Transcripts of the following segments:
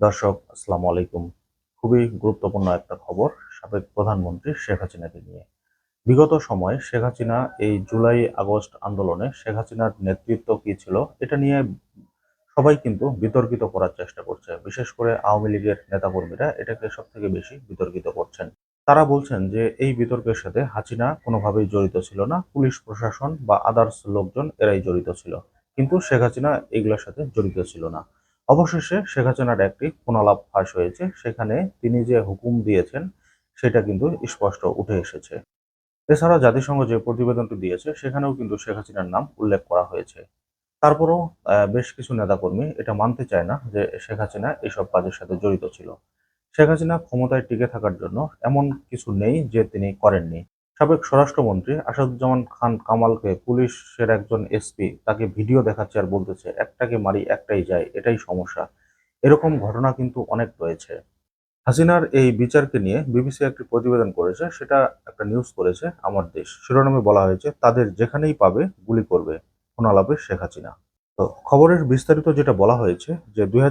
দর্শক, আসসালামু আলাইকুম। খুবই গুরুত্বপূর্ণ একটা খবর সাবেক প্রধানমন্ত্রী শেখ হাসিনাকে নিয়ে। বিগত সময়ে শেখ হাসিনা এই জুলাই আগস্ট আন্দোলনে শেখ হাসিনার নেতৃত্ব কি ছিল, এটা নিয়ে সবাই কিন্তু বিতর্কিত করার চেষ্টা করছে। বিশেষ করে আওয়ামী লীগের নেতাকর্মীরা এটাকে সব থেকে বেশি বিতর্কিত করছেন। তারা বলছেন যে, এই বিতর্কের সাথে হাসিনা কোনোভাবেই জড়িত ছিল না, পুলিশ প্রশাসন বা আদার্স লোকজন এরাই জড়িত ছিল। কিন্তু শেখ হাসিনা এগুলোর সাথে জড়িত ছিল না। অবশেষে শেখ হাসিনার একটি ফোনালাপ ফাঁস হয়েছে। সেখানে তিনি যে হুকুম দিয়েছেন, সেটা কিন্তু স্পষ্ট উঠে এসেছে। এছাড়া জাতিসংঘ যে প্রতিবেদনটি দিয়েছে, সেখানেও কিন্তু শেখ হাসিনার নাম উল্লেখ করা হয়েছে। তারপরও বেশ কিছু নেতাকর্মী এটা মানতে চায় না যে শেখ হাসিনা এইসব কাজের সাথে জড়িত ছিল। শেখ হাসিনা ক্ষমতায় টিকে থাকার জন্য এমন কিছু নেই যে তিনি করেননি। সাবেক স্বরাষ্ট্রমন্ত্রী আসাদুজ্জামান খান কামালকে পুলিশের একজন এসপি তাকে ভিডিও দেখাচ্ছে আর বলতেছে, একটাকে মারি, একটাই যায়, এটাই সমস্যা। এরকম ঘটনা কিন্তু অনেক রয়েছে। হাসিনার এই বিচারকে নিয়ে বিবিসি একটি প্রতিবেদন করেছে, সেটা একটা নিউজ করেছে আমার দেশ। শিরোনামে বলা হয়েছে, তাদের যেখানেই পাবে গুলি করবে। ফোনালাপে শেখ হাসিনা। তো খবরের বিস্তারিত যেটা বলা হয়েছে, যে দুই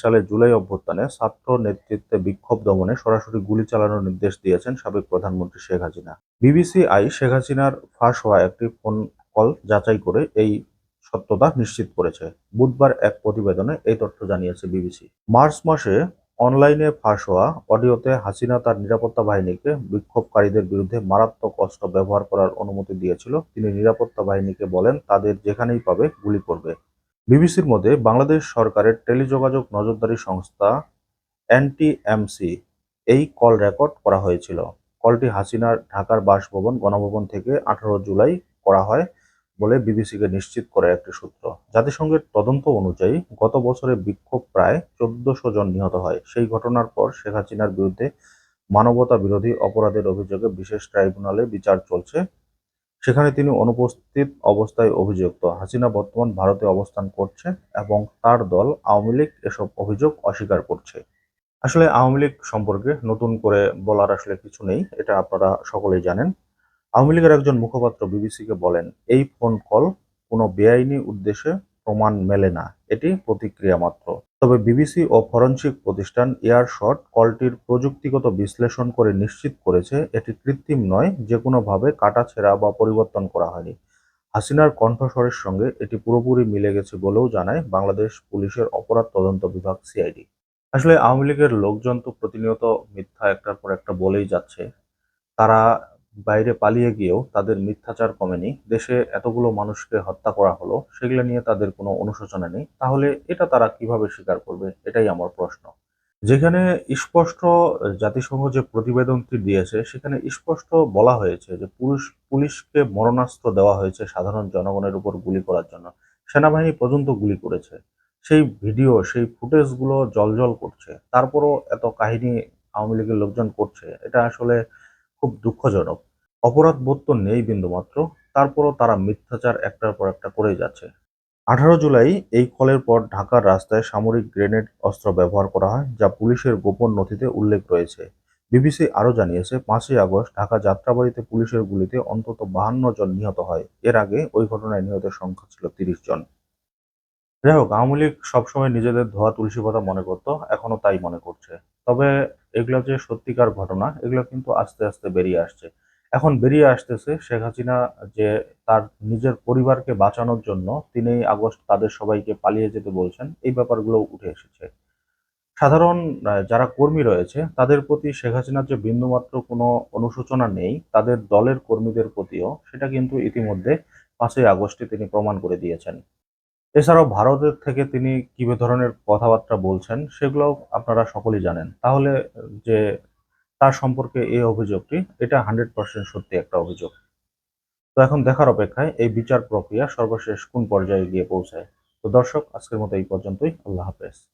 সালের জুলাই অভ্যুত্থানে ছাত্র নেতৃত্বে বিক্ষোভ দমনে সরাসরি গুলি চালানোর নির্দেশ দিয়েছেন সাবেক প্রধানমন্ত্রী শেখ হাসিনা। বিবিসি আই শেখ হাসিনার ফাঁস হওয়া একটি ফোন কল যাচাই করে এই সত্যতা নিশ্চিত করেছে। বুধবার এক প্রতিবেদনে এই তথ্য জানিয়েছে বিবিসি। মার্চ মাসে অনলাইনে ফাঁস হওয়া অডিওতে হাসিনা তার নিরাপত্তা বাহিনীকে বিক্ষোভকারীদের বিরুদ্ধে মারাত্মক অস্ত্র ব্যবহার করার অনুমতি দিয়েছিল। তিনি নিরাপত্তা বাহিনীকে বলেন, তাদের যেখানেই পাবে গুলি করবে। বিবিসির মধ্যে বাংলাদেশ সরকারের টেলিযোগাযোগ নজরদারি সংস্থা এনটিএমসি এই কল রেকর্ড করা হয়েছিল। কলটি হাসিনার ঢাকার বাসভবন গণভবন থেকে আঠারো জুলাই করা হয় বলে বিবিসিকে নিশ্চিত করে একটি সূত্র। জাতিসংঘের তদন্ত অনুযায়ী, গত বছরে বিক্ষোভ প্রায় চোদ্দশো জন নিহত হয়। সেই ঘটনার পর শেখ হাসিনার বিরুদ্ধে মানবতা বিরোধী অপরাধের অভিযোগে বিশেষ ট্রাইব্যুনালে বিচার চলছে। সেখানে তিনি অনুপস্থিত অবস্থায় অভিযুক্ত। হাসিনা বর্তমান ভারতে অবস্থান করছে এবং তার দল আওয়ামী লীগ এসব অভিযোগ অস্বীকার করছে। আসলে আওয়ামী লীগ সম্পর্কে নতুন করে বলার আসলে কিছু নেই, এটা আপনারা সকলেই জানেন। আওয়ামী লীগের একজন মুখপাত্র বিবিসিকে বলেন, এই ফোন কল কোনো বেআইনি উদ্দেশ্যে প্রমাণ মেলে না, এটি প্রতিক্রিয়া মাত্র। তবে বিবিসি ও ফরেনসিক প্রতিষ্ঠান এয়ারশট কলটির প্রযুক্তিগত বিশ্লেষণ করে নিশ্চিত করেছে, এটি কৃত্রিম নয় যে কোনোভাবে কাটাছেঁড়া বা পরিবর্তন করা হয়নি। হাসিনার কণ্ঠস্বরের সঙ্গে এটি পুরোপুরি মিলে গেছে বলেও জানায় বাংলাদেশ পুলিশের অপরাধ তদন্ত বিভাগ সিআইডি। আসলে আওয়ামী লীগের লোকজন তো প্রতিনিয়ত মিথ্যা একটার পর একটা বলেই যাচ্ছে। তারা বাইরে পালিয়ে গিয়েও তাদের মিথ্যাচার কমেনি, দেশে এতগুলো মানুষকে হত্যা করা হলো, সেগুলো নিয়ে তাদের কোনো অনুশোচনা নেই, তাহলে এটা তারা কীভাবে স্বীকার করবে? এটাই আমার প্রশ্ন। যেখানে স্পষ্ট জাতিসংঘ যে প্রতিবেদনটি দিয়েছে, সেখানে স্পষ্ট বলা হয়েছে যে পুলিশ পুলিশকে মরণাস্ত্র দেওয়া হয়েছে সাধারণ জনগণের উপর গুলি করার জন্য। সেনাবাহিনী পর্যন্ত গুলি করেছে। সেই ভিডিও, সেই ফুটেজগুলো জলজল করছে। তারপরও এত কাহিনী আওয়ামী লীগের লোকজন করছে, এটা আসলে খুব দুঃখজনক। অপরাধ বোধ তো নেই বিন্দুমাত্র, তারপরও তারা মিথ্যাচার একটার পর একটা করেই যাচ্ছে। আঠারো জুলাই এই কলের পর ঢাকার রাস্তায় সামরিক গ্রেনেড অস্ত্র ব্যবহার করা হয়, যা পুলিশের গোপন নথিতে উল্লেখ রয়েছে। বিবিসি আরও জানিয়েছে, পাঁচই আগস্ট ঢাকা যাত্রাবাড়িতে পুলিশের গুলিতে অন্তত বাহান্ন জন নিহত হয়। এর আগে ওই ঘটনায় নিহতের সংখ্যা ছিল তিরিশ জন। যাই হোক, আওয়ামী লীগ সবসময় নিজেদের ধোয়া তুলসী পাতা মনে করতো এখনও তাই মনে করছে। তবে এগুলো যে সত্যিকার ঘটনা, এগুলো কিন্তু আস্তে আস্তে বেরিয়ে আসছে। এখন বেরিয়ে আসতেছে শেখ হাসিনা যে তার নিজের পরিবারকে বাঁচানোর জন্য তিনি আগস্ট তাদের সবাইকে পালিয়ে যেতে বলছেন। এই ব্যাপারগুলো উঠে এসেছে। সাধারণ যারা কর্মী রয়েছে, তাদের প্রতি শেখ হাসিনার যে বিন্দুমাত্র কোনো অনুশোচনা নেই, তাদের দলের কর্মীদের প্রতিও, সেটা কিন্তু ইতিমধ্যে পাঁচই আগস্টে তিনি প্রমাণ করে দিয়েছেন। এছাড়াও ভারতের থেকে তিনি কি ধরনের কথাবার্তা বলছেন সেগুলো আপনারা সকলেই জানেন। তাহলে যে তার সম্পর্কে এই অভিযোগটি, এটা হান্ড্রেড পার্সেন্ট সত্যি একটা অভিযোগ। তো এখন দেখার অপেক্ষায় এই বিচার প্রক্রিয়া সর্বশেষ কোন পর্যায়ে গিয়ে পৌঁছায়? তো দর্শক, আজকের মতো এই পর্যন্তই। আল্লাহ হাফেজ।